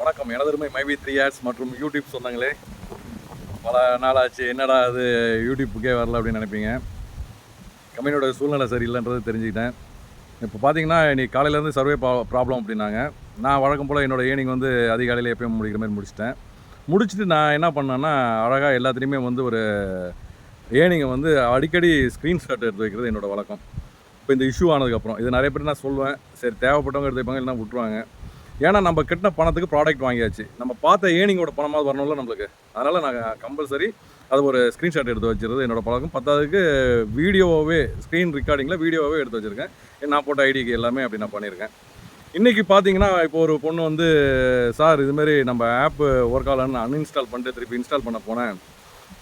வணக்கம். எனதருமை மைவி த்ரீ ஆட்ஸ் மற்றும் யூடியூப் சொந்தங்களே பல நாளாச்சு. என்னடா அது யூடியூப்புக்கே வரல அப்படின்னு நினைப்பீங்க. கம்பெனியோட சூழ்நிலை சரியில்லைன்றது தெரிஞ்சுக்கிட்டேன். இப்போ பார்த்தீங்கன்னா இன்னைக்கு காலையிலேருந்து சர்வே ப்ராப்ளம் அப்படின்னாங்க. நான் வழக்கம் போல் என்னோடய ஏர்னிங் வந்து அதிகாலையில் எப்பயும் முடிக்கிற மாதிரி முடிச்சிட்டேன். முடிச்சுட்டு நான் என்ன பண்ணேன்னா அழகாக எல்லாத்துலேயுமே வந்து ஒரு ஏர்னிங்கை வந்து அடிக்கடி ஸ்க்ரீன்ஷாட் எடுத்து வைக்கிறது என்னோடய வழக்கம். இப்போ இந்த இஷ்யூ ஆனதுக்கப்புறம் இது நிறைய பேர் நான் சொல்லுவேன் சரி தேவைப்பட்டவங்க எடுத்துப்பாங்க இல்லைன்னா விட்ருவாங்க ஏன்னா நம்ம கட்டின பணத்துக்கு ப்ராடக்ட் வாங்கியாச்சு. நம்ம பார்த்த ஏர்னிங்கோட பணமாவது வரணும்ல நம்மளுக்கு. அதனால் நான் கம்பல்சரி அது ஒரு ஸ்க்ரீன்ஷாட் எடுத்து வச்சிருது என்னோட பழக்கம். பத்தாவதுக்கு வீடியோவே ஸ்க்ரீன் ரெக்கார்டிங்கில் வீடியோவாகவே எடுத்து வச்சுருக்கேன். நான் போட்ட ஐடிக்கு எல்லாமே அப்படி நான் பண்ணியிருக்கேன். இன்றைக்கி பார்த்தீங்கன்னா இப்போ ஒரு பொண்ணு வந்து சார் இதுமாரி நம்ம ஆப்பு ஒர்க் ஆகலன்னு அன்இன்ஸ்டால் பண்ணிட்டு திருப்பி இன்ஸ்டால் பண்ண போனேன்.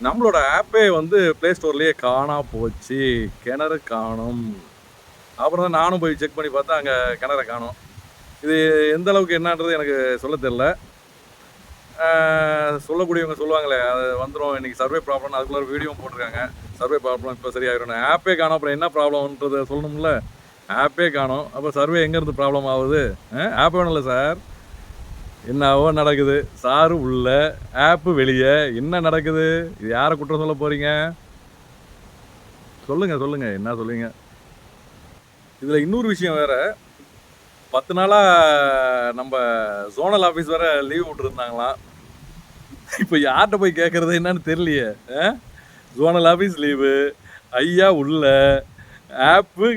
நம்மளோட ஆப்பே வந்து ப்ளே ஸ்டோர்லேயே காணா போச்சு. கிணறு காணும். அப்புறம் தான் நானும் போய் செக் பண்ணி பார்த்தா அங்கே கிணற காணும். இது எந்த அளவுக்கு என்னன்றது எனக்கு சொல்ல தெரில சொல்லக்கூடியவங்க சொல்லுவாங்களே அது வந்துடும் இன்றைக்கி சர்வே ப்ராப்ளம் அதுக்குள்ள ஒரு வீடியோ போட்டிருக்காங்க. சர்வே ப்ராப்ளம் இப்போ சரியாயிடணும் ஆப்பே காணும் அப்புறம் என்ன ப்ராப்ளம்ன்றதை சொல்லணும்ல? ஆப்பே காணும் அப்போ சர்வே எங்கேருந்து ப்ராப்ளம் ஆகுது? ஆப் வேணும்ல சார்? என்னவோ நடக்குது. சாரு உள்ள ஆப்பு வெளியே என்ன நடக்குது? இது யாரை குற்றம் சொல்ல போகிறீங்க சொல்லுங்கள் சொல்லுங்கள் என்ன சொல்லுங்க இதில் இன்னொரு விஷயம் வேறு. பத்து நாளாக நம்ம ஜோனல் ஆஃபீஸ் வர லீவ் விட்டுருந்தாங்களாம். இப்போ யார்கிட்ட போய் கேட்குறது என்னன்னு தெரியலையே. ஜோனல் ஆஃபீஸ் லீவு ஐயா உள்ள ஆப்பு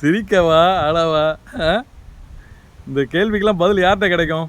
சிரிக்கவா அழவா ஆ? இந்த கேள்விக்கெல்லாம் பதில் யார்கிட்ட கிடைக்கும்?